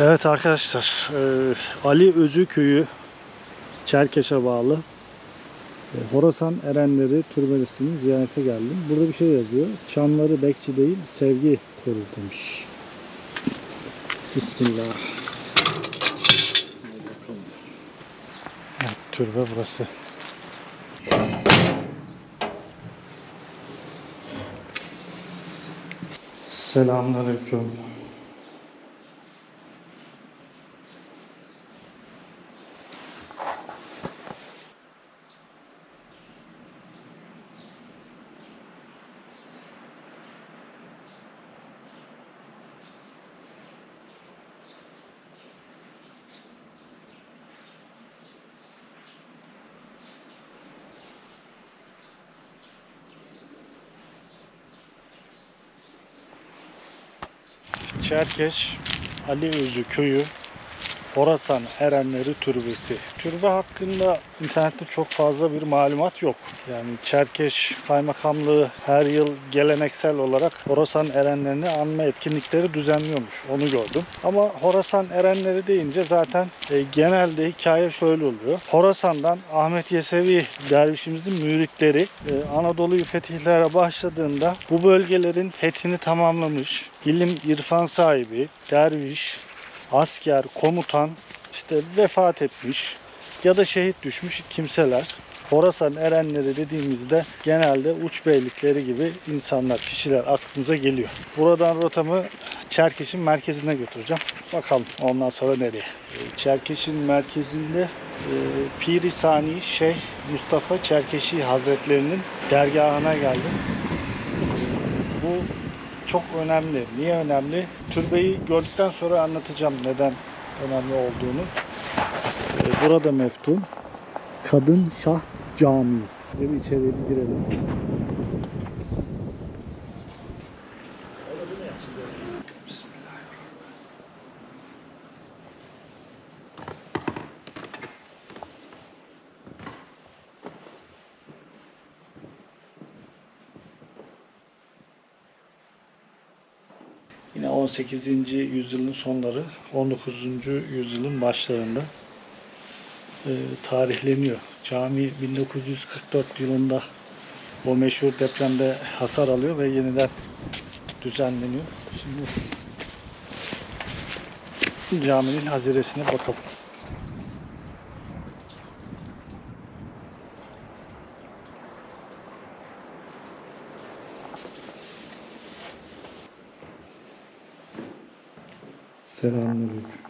Evet arkadaşlar, e, Ali Özü Köyü Çerkeş'e bağlı e, Horasan Erenleri Türbesi'ni ziyarete geldim. Burada bir şey yazıyor. Çanları bekçi değil, sevgi korur demiş. Bismillah. Evet, türbe burası. Selamünaleyküm. Çerkeş Ali Özü Köyü Horasan Erenleri Türbesi. Türbe hakkında internette çok fazla bir malumat yok. Yani Çerkeş Kaymakamlığı her yıl geleneksel olarak Horasan Erenlerini anma etkinlikleri düzenliyormuş. Onu gördüm. Ama Horasan Erenleri deyince zaten e, genelde hikaye şöyle oluyor. Horasan'dan Ahmet Yesevi dervişimizin müritleri e, Anadolu'yu fetihlere başladığında bu bölgelerin fethini tamamlamış, ilim irfan sahibi, derviş, asker, komutan işte vefat etmiş ya da şehit düşmüş kimseler. Horasan erenleri dediğimizde genelde uç beylikleri gibi insanlar, kişiler aklımıza geliyor. Buradan rotamı Çerkeş'in merkezine götüreceğim. Bakalım ondan sonra nereye. Ee, Çerkeş'in merkezinde e, Piri Sani Şeyh Mustafa Çerkeşi Hazretlerinin dergahına geldim. Bu çok önemli. Niye önemli? Türbeyi gördükten sonra anlatacağım neden önemli olduğunu. Ee, Burada meftun. Kadın Şah Camii. Şimdi içeriye bir girelim. Bismillahirrahmanirrahim. Yine 18. yüzyılın sonları, 19. yüzyılın başlarında e, tarihleniyor. Cami 1944 yılında o meşhur depremde hasar alıyor ve yeniden düzenleniyor. Şimdi caminin haziresine bakalım. Selamünaleyküm.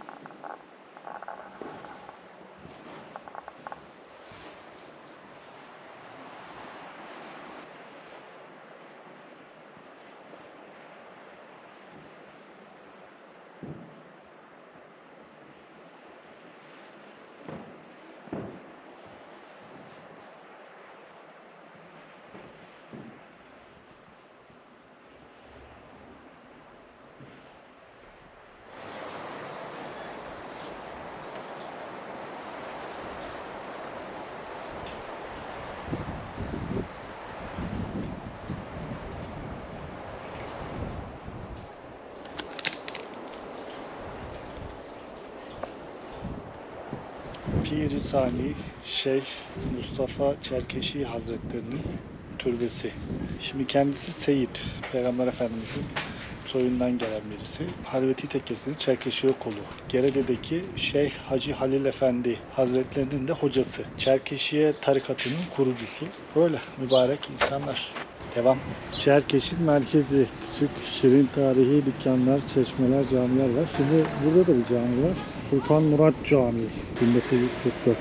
Pir-i Sani Şeyh Mustafa Çerkeşi Hazretlerinin türbesi. Şimdi kendisi Seyit, Peygamber Efendimizin soyundan gelen birisi. Halveti Tekkesi'nin Çerkeşi kolu. Gerede'deki Şeyh Hacı Halil Efendi Hazretlerinin de hocası. Çerkeşiye tarikatının kurucusu. Böyle mübarek insanlar. Devam. Çerkeş'in merkezi. Küçük, şirin tarihi dükkanlar, çeşmeler, camiler var. Şimdi burada da bir cami var. Sultan Murat Camii. 1944.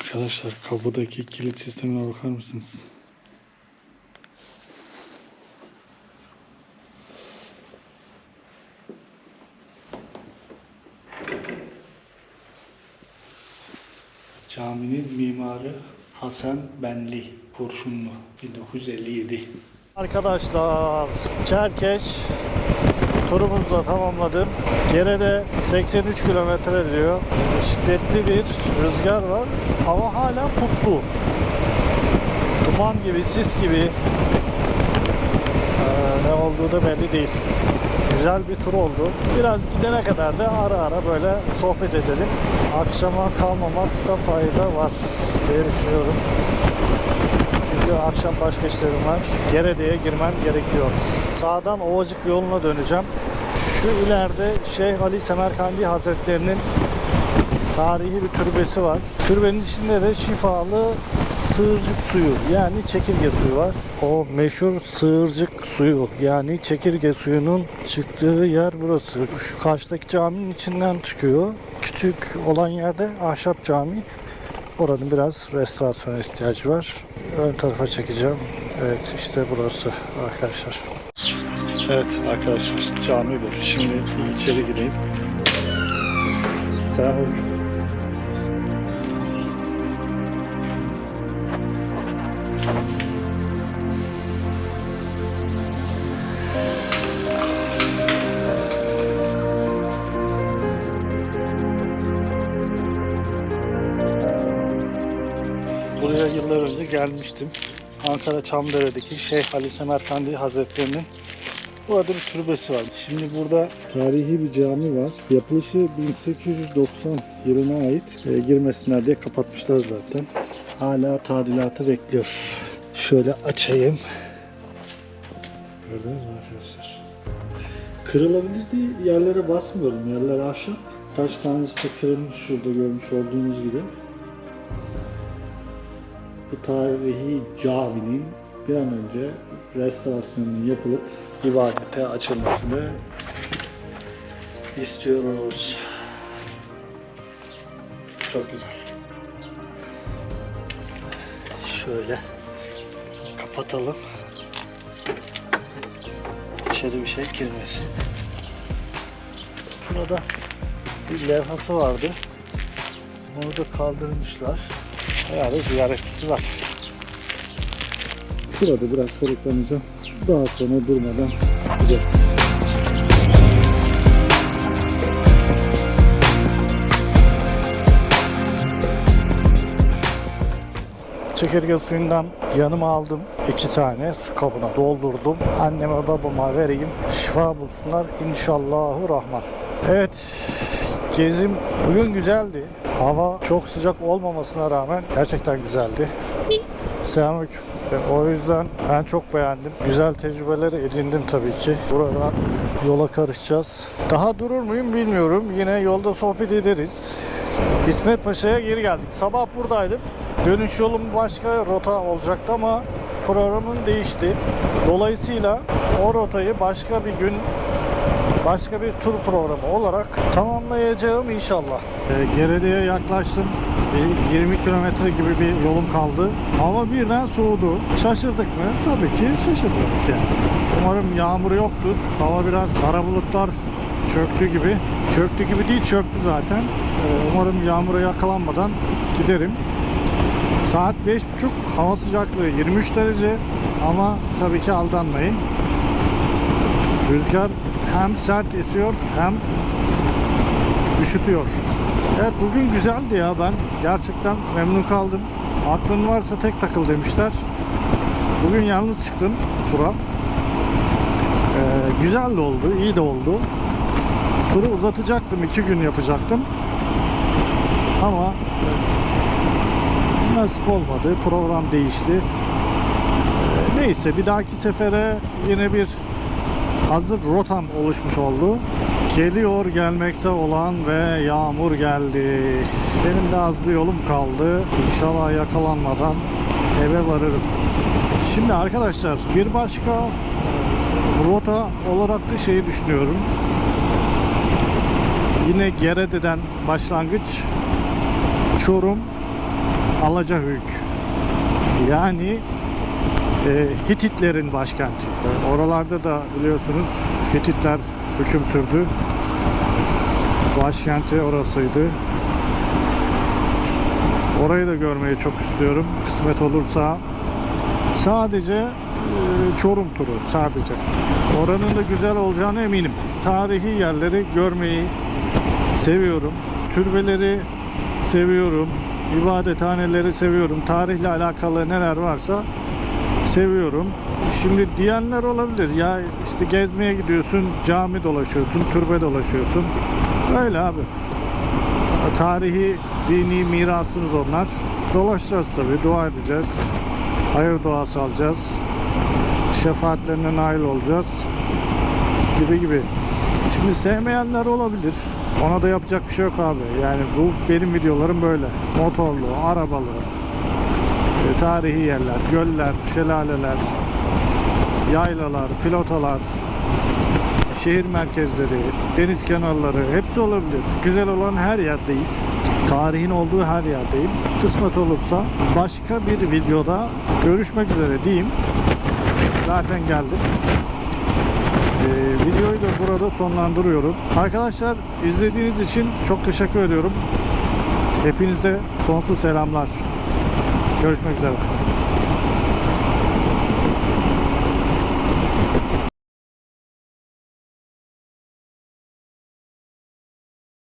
Arkadaşlar kapıdaki kilit sistemine bakar mısınız? Caminin mimarı Hasan Benli. Kurşunlu 1957. Arkadaşlar Çerkeş turumuzu da tamamladım. Geride 83 kilometre diyor. Şiddetli bir rüzgar var. Hava hala puslu. Duman gibi, sis gibi. Ee, ne olduğu da belli değil. Güzel bir tur oldu. Biraz gidene kadar da ara ara böyle sohbet edelim. Akşama kalmamakta fayda var diye düşünüyorum. Çünkü akşam başka işlerim var. Gerede'ye girmem gerekiyor. Sağdan Ovacık yoluna döneceğim. Şu ileride Şeyh Ali Semerkandi Hazretlerinin tarihi bir türbesi var. Türbenin içinde de şifalı sığırcık suyu yani çekirge suyu var. O meşhur sığırcık suyu yani çekirge suyunun çıktığı yer burası. Şu karşıdaki caminin içinden çıkıyor. Küçük olan yerde ahşap cami. Oranın biraz restorasyona ihtiyacı var. Ön tarafa çekeceğim. Evet işte burası arkadaşlar. Evet arkadaşlar cami bu. Şimdi içeri gireyim. Selamünaleyküm. Buraya yıllar önce gelmiştim. Ankara Çamdere'deki Şeyh Ali Semerkandi Hazretleri'nin burada bir türbesi var. Şimdi burada tarihi bir cami var. Yapılışı 1890 yılına ait. E, girmesinler diye kapatmışlar zaten. Hala tadilatı bekliyor. Şöyle açayım. Gördünüz mü arkadaşlar? Kırılabilir diye yerlere basmıyorum. Yerler ahşap. Taş tanesi de kırılmış şurada görmüş olduğunuz gibi bu tarihi caminin bir an önce restorasyonunun yapılıp ibadete açılmasını istiyoruz. Çok güzel. Şöyle kapatalım. İçeri bir şey girmesin. Burada bir levhası vardı. Onu da kaldırmışlar. Herhalde ziyaretçisi var. Şurada biraz soluklanacağım. Daha sonra durmadan gidelim. Çekirge suyundan yanıma aldım. iki tane su kabına doldurdum. Anneme babama vereyim. Şifa bulsunlar. İnşallahü rahman. Evet. Gezim bugün güzeldi. Hava çok sıcak olmamasına rağmen gerçekten güzeldi. Selamünaleyküm. O yüzden ben çok beğendim. Güzel tecrübeler edindim tabii ki. Buradan yola karışacağız. Daha durur muyum bilmiyorum. Yine yolda sohbet ederiz. İsmet Paşa'ya geri geldik. Sabah buradaydım. Dönüş yolum başka rota olacaktı ama programım değişti. Dolayısıyla o rotayı başka bir gün başka bir tur programı olarak tamamlayacağım inşallah. E, Gerede'ye yaklaştım. Bir 20 kilometre gibi bir yolum kaldı. Hava birden soğudu. Şaşırdık mı? Tabii ki şaşırdık yani. Umarım yağmur yoktur. Hava biraz kara bulutlar çöktü gibi. Çöktü gibi değil çöktü zaten. E, umarım yağmura yakalanmadan giderim. Saat 5.30 hava sıcaklığı 23 derece ama tabii ki aldanmayın. Rüzgar hem sert esiyor hem üşütüyor. Evet bugün güzeldi ya ben gerçekten memnun kaldım. Aklın varsa tek takıl demişler. Bugün yalnız çıktım tura. Ee, güzel de oldu, iyi de oldu. Turu uzatacaktım, iki gün yapacaktım. Ama nasip olmadı, program değişti. Ee, neyse bir dahaki sefere yine bir hazır rotam oluşmuş oldu. Geliyor gelmekte olan ve yağmur geldi. Benim de az bir yolum kaldı. İnşallah yakalanmadan eve varırım. Şimdi arkadaşlar bir başka rota olarak da şeyi düşünüyorum. Yine Gerede'den başlangıç Çorum Alacahöyük. Yani e, Hititlerin başkenti. E, Oralarda da biliyorsunuz Hititler hüküm sürdü. Başkenti orasıydı. Orayı da görmeyi çok istiyorum. Kısmet olursa Sadece e, Çorum turu sadece. Oranın da güzel olacağına eminim. Tarihi yerleri görmeyi seviyorum. Türbeleri seviyorum. ibadethaneleri seviyorum. Tarihle alakalı neler varsa seviyorum. Şimdi diyenler olabilir. Ya işte gezmeye gidiyorsun, cami dolaşıyorsun, türbe dolaşıyorsun. Öyle abi. Tarihi, dini mirasımız onlar. Dolaşacağız tabii, dua edeceğiz. Hayır duası alacağız. Şefaatlerine nail olacağız. Gibi gibi. Şimdi sevmeyenler olabilir. Ona da yapacak bir şey yok abi. Yani bu benim videolarım böyle. Motorlu, arabalı, e, tarihi yerler, göller, şelaleler, yaylalar, pilotalar, şehir merkezleri, deniz kenarları hepsi olabilir. Güzel olan her yerdeyiz. Tarihin olduğu her yerdeyim. Kısmet olursa başka bir videoda görüşmek üzere diyeyim. Zaten geldim. Ee, videoyu da burada sonlandırıyorum. Arkadaşlar izlediğiniz için çok teşekkür ediyorum. Hepinize sonsuz selamlar. Görüşmek üzere.